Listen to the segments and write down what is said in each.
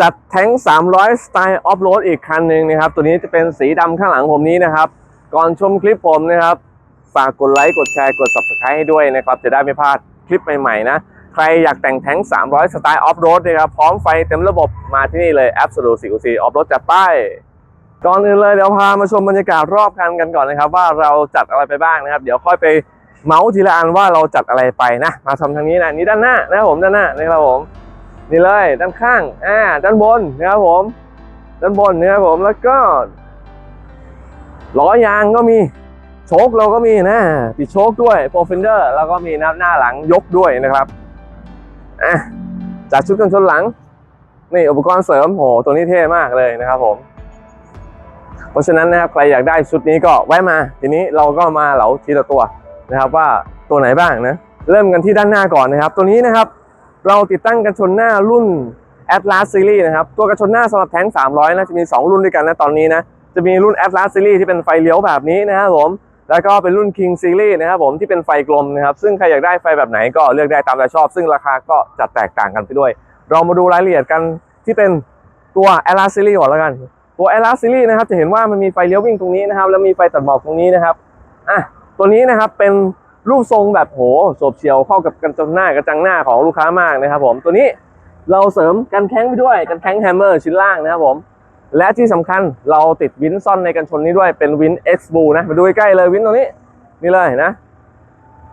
จัดแท้ง 300 สไตล์ออฟโรดอีกคันหนึ่งนะครับ ตัวนี้จะเป็นสีดำข้างหลังผมนี้นะครับ ก่อนชมคลิปผมนะครับ ฝากกดไลค์ กดแชร์ กด subscribe ให้ด้วยนะครับ จะได้ไม่พลาดคลิปใหม่ๆนะ ใครอยากแต่งแท้ง 300 สไตล์ออฟโรดนะครับ พร้อมไฟเต็มระบบมาที่นี่เลย Absolute 4 4 Off Road จัดป้าย ก่อนอื่นเลยเดี๋ยวพามาชมบรรยากาศรอบคันกันก่อนนะครับ ว่าเราจัดอะไรไปบ้างนะครับ เดี๋ยวค่อยไปเมาส์ทีละอันว่าเราจัดอะไรไปนะ มาชมทางนี้นะนี่ด้านหน้านะครับผมด้านหน้านะครับผม นี่เลยด้านข้างอ่าด้านบนนะครับผมด้านบนนะครับผมแล้วก็ล้อยางก็มีโชคเราก็มีนะติดโชคด้วยโปรเฟนเดอร์แล้วก็มีหน้าหน้าหลังยกด้วยนะครับอะจัดชุดกันชนหลังนี่อุปกรณ์เสริมโหตัวนี้เท่มากเลยนะครับผม เพราะฉะนั้นนะครับใครอยากได้ชุดนี้ก็แวะมา ทีนี้เราก็มาเหลาทีละตัวนะครับว่าตัวไหนบ้างนะเริ่มกันที่ด้านหน้าก่อนนะครับ ตัวนี้นะครับ เราติดตั้งกันชนหน้ารุ่น Atlas Series นะครับ ตัวกันชนหน้าสำหรับแท้ง 300 นะจะมี 2 รุ่นด้วยกันนะตอนนี้นะ จะมีรุ่น Atlas Series ที่เป็นไฟเลี้ยวแบบนี้นะครับผม แล้วก็เป็นรุ่น King Series นะครับผมที่เป็นไฟกลมนะครับ ซึ่งใครอยากได้ไฟแบบไหนก็เลือกได้ตามใจชอบ ซึ่งราคาก็จะแตกต่างกันไปด้วย เรามาดูรายละเอียดกันที่เป็นตัว Atlas Series ก่อนแล้วกัน ตัว Atlas Series นะครับจะเห็นว่ามันมีไฟเลี้ยววิ่งตรงนี้นะครับแล้วมีไฟตัดหมอกตรงนี้นะครับอะตัวนี้นะครับเป็น รูปทรงแบบโหโฉบเฉียวเข้ากับกันจนหน้ากระจังหน้าของลูกค้ามากนะครับผมตัวนี้เราเสริมกันแข้งไปด้วยกันแข้งแฮมเมอร์ชิ้นล่างนะครับผมและที่สำคัญเราติดวินซ่อนในกันชนนี้ด้วยเป็นวิน X b l u นะมาดูใกล้เลยวินตัวนี้นี่เลยนะ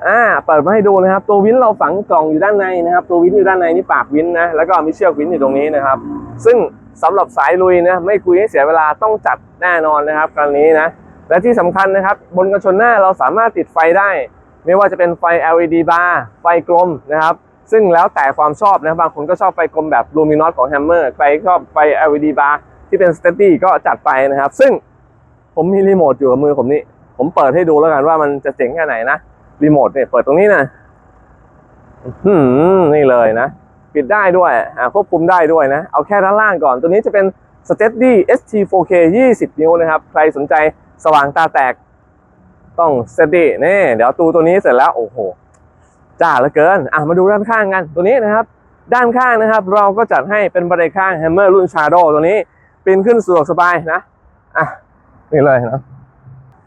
อ่าเปิดมาให้ดูนะครับ ตัววินเราฝังกล่องอยู่ด้านในนะครับ ตัววินอยู่ด้านในนี่ปากวินนะแล้วก็มีเชือกวินอยู่ตรงนี้นะครับ ซึ่งสำหรับสายลุยนะไม่คุยให้เสียเวลาต้องจัดแน่นอนนะครับครั้งนี้นะและที่สำคัญนะครับ บนกันชนหน้าเราสามารถติดไฟได้ ไม่ว่าจะเป็นไฟ LED bar ไฟกลมนะครับ ซึ่งแล้วแต่ความชอบนะบางคนก็ชอบไฟกลมแบบลูมินอสของ Hammer ใครชอบไฟ LED bar ที่เป็น steady ก็จัดไปนะครับ ซึ่งผมมีรีโมทอยู่กับมือผมนี่ผมเปิดให้ดูแล้วกันว่ามันจะเจ๋งแค่ไหนนะรีโมทเนี่ยเปิดตรงนี้นะอืมนี่เลยนะ ปิดได้ด้วยอ่าควบคุมได้ด้วยนะ เอาแค่ด้านล่างก่อน ตัวนี้จะเป็น Steady ST 4K 20 นิ้วนะครับ ใครสนใจสว่างตาแตก ต้อง Steady นี่เดี๋ยวตูตัวนี้เสร็จแล้วโอ้โหจ้าเหลือเกินอะมาดูด้านข้างกันตัวนี้นะครับ ด้านข้างนะครับ เราก็จัดให้เป็นบันไดข้าง Hammer รุ่น Shadow ตัวนี้ปีนขึ้นสะดวกสบายนะอะนี่เลยนะ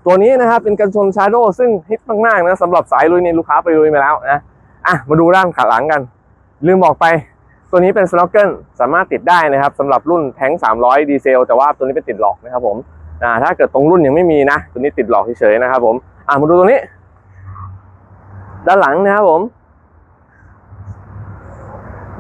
ตัวนี้นะครับเป็นกันชน Shadow ซึ่งฮิตมากๆนะสำหรับสายลุยนี่ลูกค้าไปลุยมาแล้วนะอะมาดูด้านขาหลังกัน ลืมบอกไป ตัวนี้เป็น snorkel สามารถติดได้นะครับสำหรับรุ่นแท้ง300 ดีเซล แต่ว่าตัวนี้เป็นติดหลอกนะครับผม อ่าถ้าเกิดตรงรุ่นยังไม่มีนะตัวนี้ติดหลอกเฉยๆนะครับ ผมอะมาดูตรงนี้ ด้านหลังนะครับผม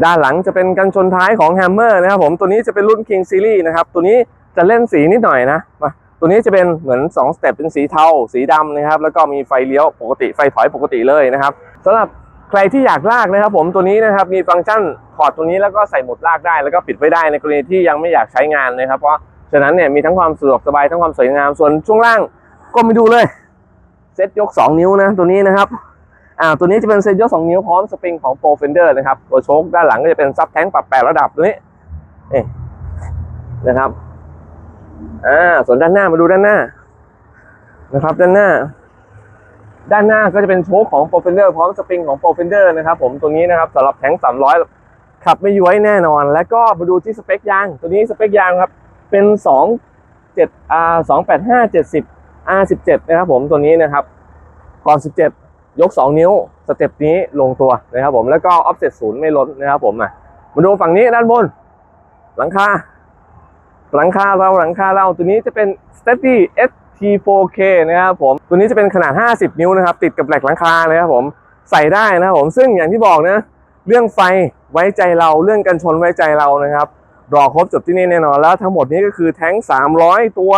ด้านหลังจะเป็นกันชนท้ายของ Hammer นะครับ ผมตัวนี้จะเป็นรุ่น King Series นะครับ ตัวนี้จะเล่นสีนิดหน่อยนะมาตัวนี้จะเป็นเหมือน2สเต็ปเป็นสีเทาสีดำนะครับ แล้วก็มีไฟเลี้ยวปกติไฟถอยปกติเลยนะครับสำหรับใครที่อยากลากนะครับผมตัวนี้นะครับมีฟังก์ชันถอดตัวนี้แล้วก็ใส่หมดลากได้แล้วก็ปิดไว้ได้ในกรณีที่ยังไม่อยากใช้งานนะครับ เพราะ ฉะนั้นเนี่ยมีทั้งความสะดวกสบายทั้งความสวยงามส่วนช่วงล่างก็ไปดูเลยเซ็ตยก 2 นิ้วนะตัวนี้นะครับอ่าตัวนี้จะเป็นเซ็ตยก 2 นิ้วพร้อมสปริงของ Pro Fender นะครับตัวโชคด้านหลังก็จะเป็นซับแท้งปรับแปดระดับตัวนี้เอ๊ะนะครับอ่าส่วนด้านหน้ามาดูด้านหน้านะครับด้านหน้า ด้านหน้าก็จะเป็นโชคของ Pro Fender พร้อมสปริงของ Pro Fender นะครับผมตัวนี้นะครับสำหรับแท้ง300ขับไม่ย้วยแน่นอน แล้วก็มาดูที่สเปคยาง ตัวนี้สเปคยางครับ เป็น 2 7 R 285 70 R 17นะครับผมตัวนี้นะครับ ก่อน 17 ยก 2 นิ้ว สเต็ปนี้ลงตัวนะครับผมแล้วก็ offset ศูนย์ไม่ล้นนะครับผมอะมาดูฝั่งนี้ด้านบน หลังคาหลังคาเราหลังคาเราตัวนี้จะเป็น Steady ST4K นะครับผมตัวนี้จะเป็นขนาด 50 นิ้วนะครับ ติดกับแหลกหลังคาเลยครับผมใส่ได้นะครับผมซึ่งอย่างที่บอกนะ เรื่องไฟไว้ใจเราเรื่องกันชนไว้ใจเรานะครับ รอครบจบที่นี่แน่นอนแล้วทั้งหมดนี้ก็คือแท้ง 300 ตัว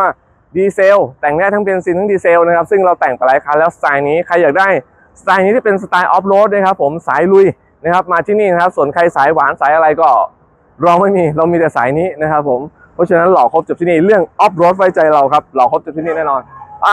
ดีเซล แต่งได้ทั้งเบนซินทั้งดีเซลนะครับ ซึ่งเราแต่งไปหลายคันแล้วสไตล์นี้ใครอยากได้สไตล์นี้ที่เป็นสไตล์ออฟโรดนะครับผมสายลุยนะครับมาที่นี่นะครับ ส่วนใครสายหวานสายอะไรก็เราไม่มีเรามีแต่สายนี้นะครับผมเพราะฉะนั้นหล่อครบจบที่นี่เรื่องออฟโรดไว้ใจเราครับหล่อครบจบที่นี่แน่นอนไป